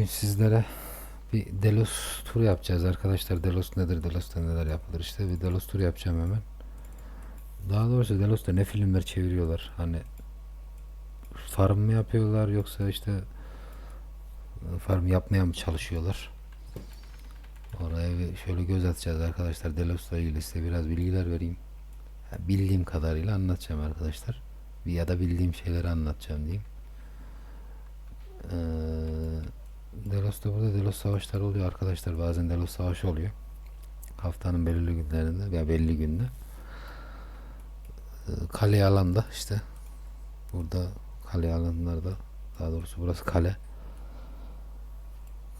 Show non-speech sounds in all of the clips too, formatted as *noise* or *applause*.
bugün sizlere bir Delos turu yapacağız arkadaşlar. Delos nedir? Delos'ta neler yapılır? İşte bir Delos turu yapacağım hemen. Daha doğrusu Delos'ta ne filmler çeviriyorlar? Hani farm mı yapıyorlar yoksa işte e, farm yapmaya mı çalışıyorlar? Oraya bir şöyle göz atacağız arkadaşlar. Delos'la ilgili size biraz bilgiler vereyim. Bildiğim kadarıyla anlatacağım arkadaşlar. Ya da bildiğim şeyleri anlatacağım diyeyim. Ee, Delos'ta burada Delos savaşları oluyor arkadaşlar. Bazen Delos savaşı oluyor. Haftanın belirli günlerinde veya belli günde. Ee, kale alanda işte. Burada kale alanlarda daha doğrusu burası kale.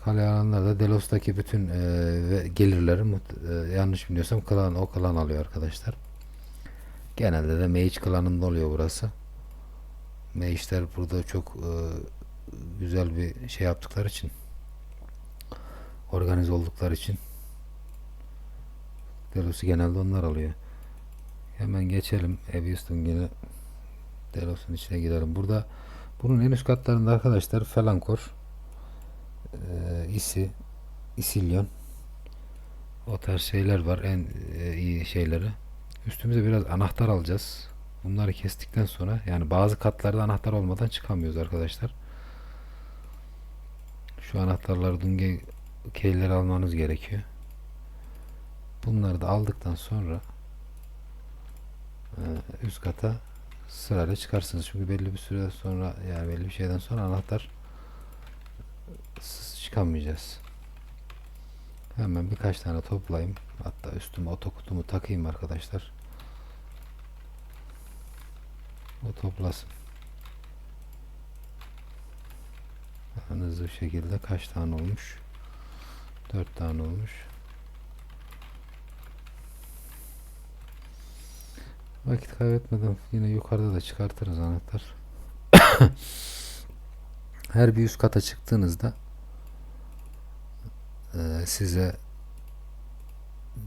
Kale alanlarda Delos'taki bütün e, gelirleri e, yanlış bilmiyorsam klan o klan alıyor arkadaşlar. Genelde de Mage klanında oluyor burası. Mage'ler burada çok e, güzel bir şey yaptıkları için organize oldukları için Delos'u genelde onlar alıyor. Hemen geçelim. Evius'un yine Delos'un içine girelim. Burada bunun en üst katlarında arkadaşlar Felankor e, Isi Isilyon o tarz şeyler var. En e, iyi şeyleri. Üstümüze biraz anahtar alacağız. Bunları kestikten sonra yani bazı katlarda anahtar olmadan çıkamıyoruz arkadaşlar. Şu anahtarları Dunge keyleri almanız gerekiyor. Bunları da aldıktan sonra e, üst kata sırayla çıkarsınız. Çünkü belli bir süre sonra yani belli bir şeyden sonra anahtar s- çıkamayacağız. Hemen birkaç tane toplayayım. Hatta üstüme otokutumu takayım arkadaşlar. O toplasın. Hızlı şekilde kaç tane olmuş? 4 tane olmuş. Vakit kaybetmeden yine yukarıda da çıkartırız anahtar. *coughs* Her bir üst kata çıktığınızda eee, size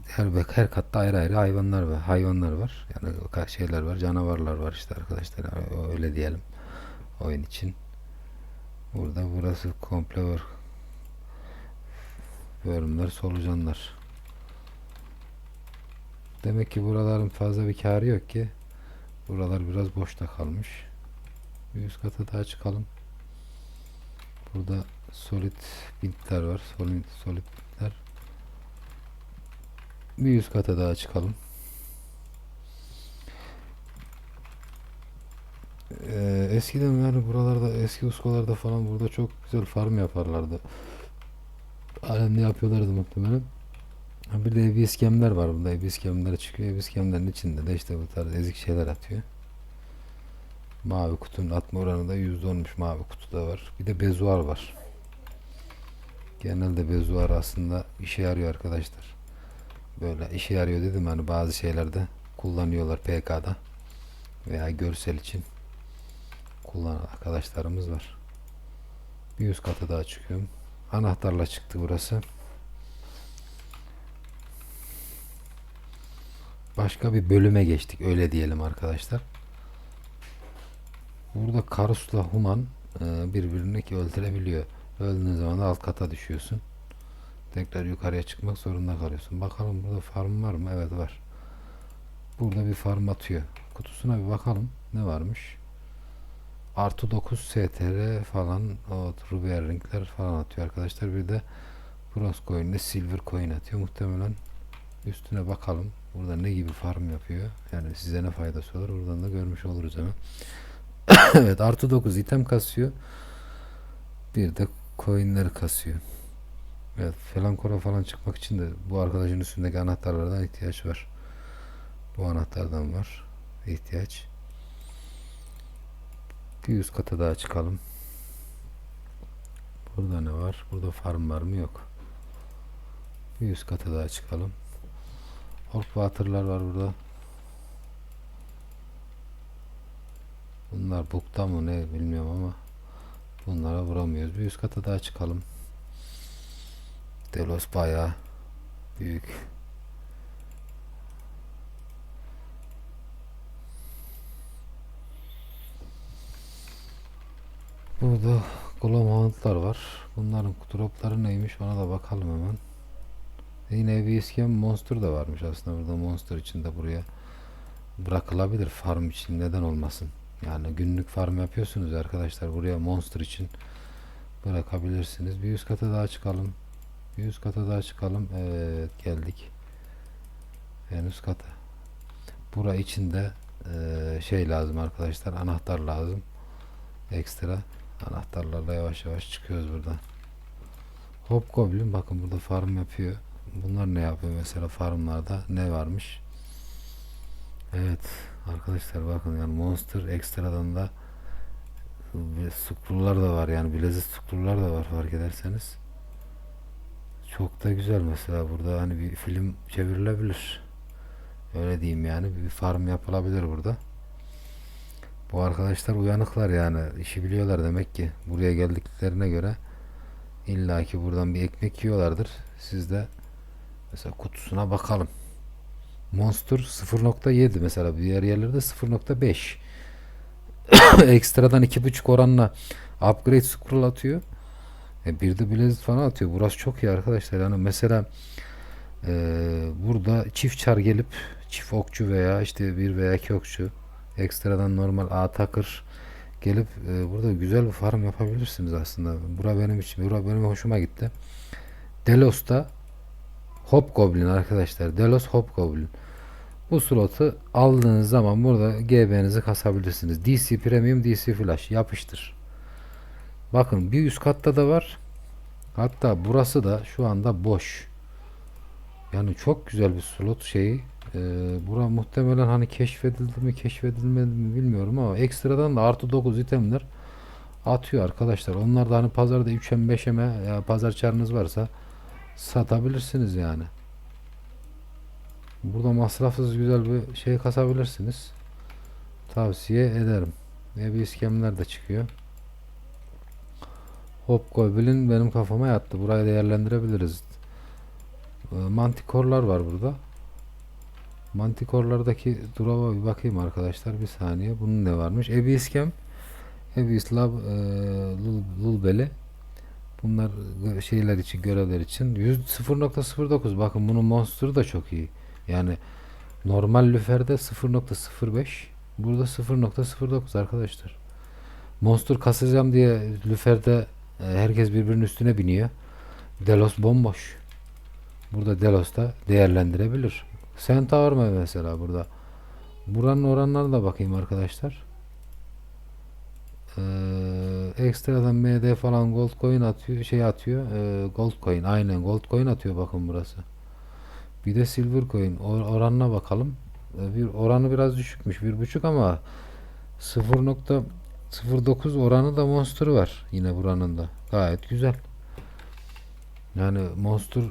her her katta ayrı ayrı hayvanlar var. Hayvanlar var. Yani şeyler var, canavarlar var işte arkadaşlar. Öyle diyelim oyun için. Burada burası komple var. Bölümler, solucanlar. Demek ki buraların fazla bir karı yok ki. Buralar biraz boşta kalmış. Bir üst kata daha çıkalım. Burada solid bintler var. Solid, solid bintler. Bir üst kata daha çıkalım. Ee, eskiden yani buralarda eski uskolarda falan burada çok güzel farm yaparlardı. Ne yapıyorlardı muhtemelen. Bir de ev iskemler var burada. Ev iskemleri çıkıyor. Ev iskemlerin içinde de işte bu tarz ezik şeyler atıyor. Mavi kutunun atma oranı da %10'muş mavi kutuda var. Bir de bezuar var. Genelde bezuar aslında işe yarıyor arkadaşlar. Böyle işe yarıyor dedim hani bazı şeylerde kullanıyorlar PK'da veya görsel için kullanan arkadaşlarımız var. Bir üst kata daha çıkıyorum. Anahtarla çıktı burası. Başka bir bölüme geçtik öyle diyelim arkadaşlar. Burada Karus'la Human e, birbirini öldürebiliyor. Öldüğün zaman da alt kata düşüyorsun. Tekrar yukarıya çıkmak zorunda kalıyorsun. Bakalım burada farm var mı? Evet var. Burada bir farm atıyor. Kutusuna bir bakalım. Ne varmış? Artı 9 STR falan o Ruby Ring'ler falan atıyor arkadaşlar. Bir de Bronze Coin ile Silver Coin atıyor. Muhtemelen üstüne bakalım. Burada ne gibi farm yapıyor? Yani size ne faydası olur? Buradan da görmüş oluruz hemen. *coughs* evet artı 9 item kasıyor. Bir de coinleri kasıyor. Evet Felankora falan çıkmak için de bu arkadaşın üstündeki anahtarlardan ihtiyaç var. Bu anahtardan var ihtiyaç. Bir üst kata daha çıkalım. Burada ne var? Burada farm var mı? Yok. Bir üst kata daha çıkalım. Ork water'lar var burada. Bunlar bukta mı ne bilmiyorum ama bunlara vuramıyoruz. Bir üst kata daha çıkalım. Delos bayağı büyük. Burada Glomhound'lar var. Bunların dropları neymiş ona da bakalım hemen. Yine bir iskem Monster da varmış aslında burada Monster için de buraya bırakılabilir farm için neden olmasın. Yani günlük farm yapıyorsunuz ya arkadaşlar buraya Monster için bırakabilirsiniz. Bir üst kata daha çıkalım. Bir üst kata daha çıkalım. Evet geldik. En üst kata. Bura içinde eee, şey lazım arkadaşlar. Anahtar lazım. Ekstra. Anahtarlarla yavaş yavaş çıkıyoruz buradan. Hobgoblin bakın burada farm yapıyor. Bunlar ne yapıyor mesela farmlarda ne varmış? Evet arkadaşlar bakın yani Monster ekstradan da scroll'lar da var yani bilezik scroll'lar da var fark ederseniz. Çok da güzel mesela burada hani bir film çevrilebilir. Öyle diyeyim yani bir farm yapılabilir burada. Bu arkadaşlar uyanıklar yani işi biliyorlar demek ki buraya geldiklerine göre illaki buradan bir ekmek yiyorlardır. Siz de mesela kutusuna bakalım. Monster 0.7 mesela diğer yerlerde 0.5 *coughs* ekstradan 2.5 oranla upgrade scroll atıyor. E bir de bilezik falan atıyor. Burası çok iyi arkadaşlar. Yani mesela e, burada çift çar gelip çift okçu veya işte bir veya iki okçu ekstradan normal atakır gelip e, burada güzel bir farm yapabilirsiniz aslında. Bura benim için, bura benim hoşuma gitti. Delos'ta Hobgoblin arkadaşlar. Delos Hobgoblin. Bu slotu aldığınız zaman burada GB'nizi kasabilirsiniz. DC Premium, DC Flash yapıştır. Bakın bir üst katta da var. Hatta burası da şu anda boş. Yani çok güzel bir slot şeyi. Ee, bura muhtemelen hani keşfedildi mi keşfedilmedi mi bilmiyorum ama ekstradan da artı 9 itemler atıyor arkadaşlar. Onlar da hani pazarda 3'em 5'eme ya pazar çarınız varsa satabilirsiniz yani. Burada masrafsız güzel bir şey kasabilirsiniz. Tavsiye ederim. Ve bir iskemler de çıkıyor. Hobgoblin benim kafama yattı. Burayı değerlendirebiliriz. Ee, Mantikorlar var burada. Mantikorlardaki duraba bir bakayım arkadaşlar. Bir saniye. Bunun ne varmış? Ebi iskem. Ebi Lab e, Lul- Lulbeli. Bunlar şeyler için, görevler için. 100 0.09 bakın bunun monster'ı da çok iyi. Yani normal lüferde 0.05 burada 0.09 arkadaşlar. Monster kasacağım diye lüferde e, herkes birbirinin üstüne biniyor. Delos bomboş. Burada Delos da değerlendirebilir. Centaur mu mesela burada? Buranın oranlarına da bakayım arkadaşlar. Ee, ekstradan MD falan gold coin atıyor şey atıyor Ee, gold coin aynen gold coin atıyor bakın burası bir de silver coin or- oranına bakalım Ee, bir oranı biraz düşükmüş bir buçuk ama 0.09 oranı da monster var yine buranın da gayet güzel yani monster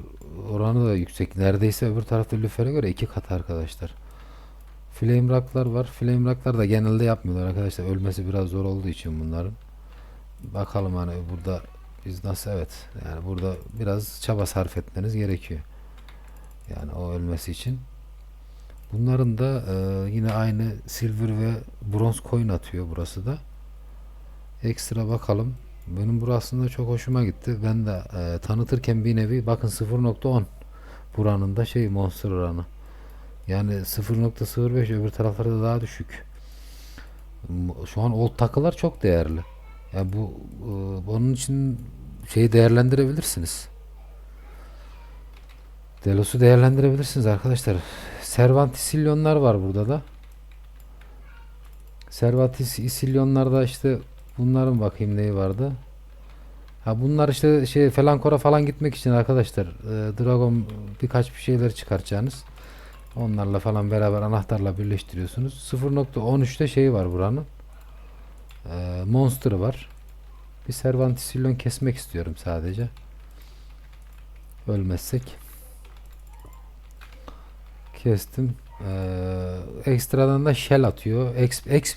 oranı da yüksek neredeyse öbür tarafta lüfere göre iki kat arkadaşlar Flame Rock'lar var. Flame Rock'lar da genelde yapmıyorlar arkadaşlar. Ölmesi biraz zor olduğu için bunların. Bakalım hani burada biz nasıl evet yani burada biraz çaba sarf etmeniz gerekiyor. Yani o ölmesi için. Bunların da e, yine aynı silver ve bronz coin atıyor burası da. Ekstra bakalım. Benim burasında çok hoşuma gitti. Ben de e, tanıtırken bir nevi bakın 0.10 buranın da şey monster oranı. Yani 0.05 öbür taraflarda daha düşük. Şu an old takılar çok değerli. Yani bu e, onun için şeyi değerlendirebilirsiniz. Delos'u değerlendirebilirsiniz arkadaşlar. Cervantisilyonlar var burada da. Cervantisilyonlarda işte bunların bakayım neyi vardı. Ha bunlar işte şey Felankora falan gitmek için arkadaşlar. E, Dragon birkaç bir şeyler çıkartacağınız. Onlarla falan beraber anahtarla birleştiriyorsunuz. 0.13'te şeyi var buranın. Ee, Monster'ı var. Bir Cervantisillon kesmek istiyorum sadece. Ölmezsek. Kestim. Ee, ekstradan da shell atıyor. Ex, ex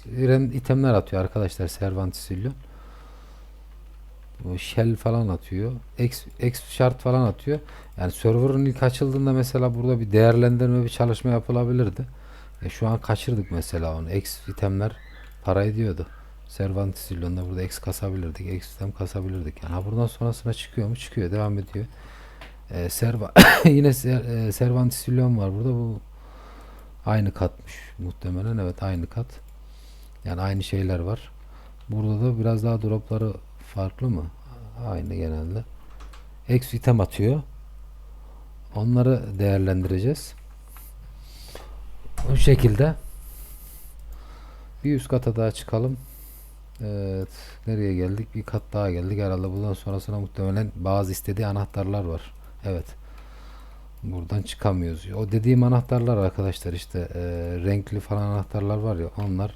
itemler atıyor arkadaşlar Cervantisillon. Bu shell falan atıyor. X, X şart falan atıyor. Yani server'ın ilk açıldığında mesela burada bir değerlendirme bir çalışma yapılabilirdi. E şu an kaçırdık mesela onu. X itemler para ediyordu. Cervantes Sillon'da burada X kasabilirdik. X sistem kasabilirdik. Yani ha buradan sonrasına çıkıyor mu? Çıkıyor. Devam ediyor. Ee, Serva *coughs* yine Ser- e, var burada. Bu aynı katmış muhtemelen. Evet aynı kat. Yani aynı şeyler var. Burada da biraz daha dropları farklı mı? Aynı genelde. X item atıyor. Onları değerlendireceğiz. O şekilde bir üst kata daha çıkalım. Evet. Nereye geldik? Bir kat daha geldik. Herhalde bundan sonrasına muhtemelen bazı istediği anahtarlar var. Evet. Buradan çıkamıyoruz. O dediğim anahtarlar arkadaşlar işte e, renkli falan anahtarlar var ya onlar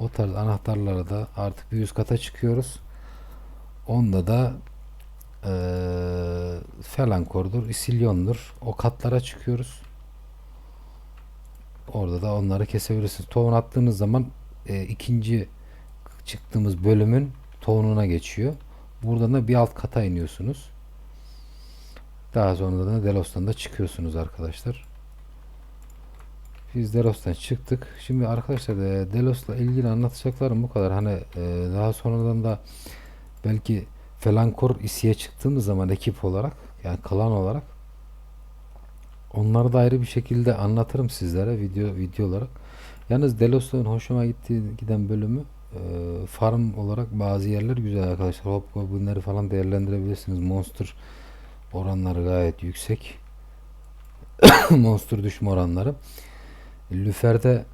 o tarz anahtarlara da artık bir üst kata çıkıyoruz. Onda da e, Felankor'dur, Isilyon'dur. O katlara çıkıyoruz. Orada da onları kesebilirsiniz. Tohum attığınız zaman e, ikinci çıktığımız bölümün tohumuna geçiyor. Buradan da bir alt kata iniyorsunuz. Daha sonra da Delos'tan da çıkıyorsunuz arkadaşlar. Biz Delos'tan çıktık. Şimdi arkadaşlar e, Delos'la ilgili anlatacaklarım bu kadar. Hani e, daha sonradan da belki Felankor isiye çıktığımız zaman ekip olarak yani klan olarak onları da ayrı bir şekilde anlatırım sizlere video video olarak. Yalnız Delos'un hoşuma gittiği giden bölümü e, farm olarak bazı yerler güzel arkadaşlar. Hop bunları falan değerlendirebilirsiniz. Monster oranları gayet yüksek. *coughs* Monster düşme oranları. Lüfer'de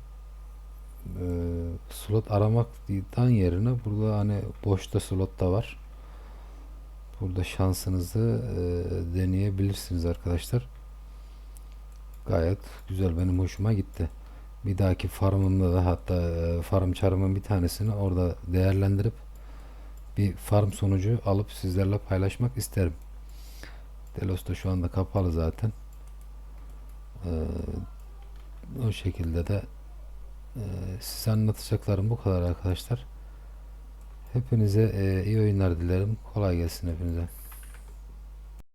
e, slot aramaktan yerine burada hani boşta slot da var. Burada şansınızı e, deneyebilirsiniz arkadaşlar. Gayet güzel benim hoşuma gitti. Bir dahaki farmımda da hatta e, farm çarımın bir tanesini orada değerlendirip bir farm sonucu alıp sizlerle paylaşmak isterim. Delos da şu anda kapalı zaten. Ee, o şekilde de e, size anlatacaklarım bu kadar arkadaşlar. Hepinize e, iyi oyunlar dilerim. Kolay gelsin hepinize.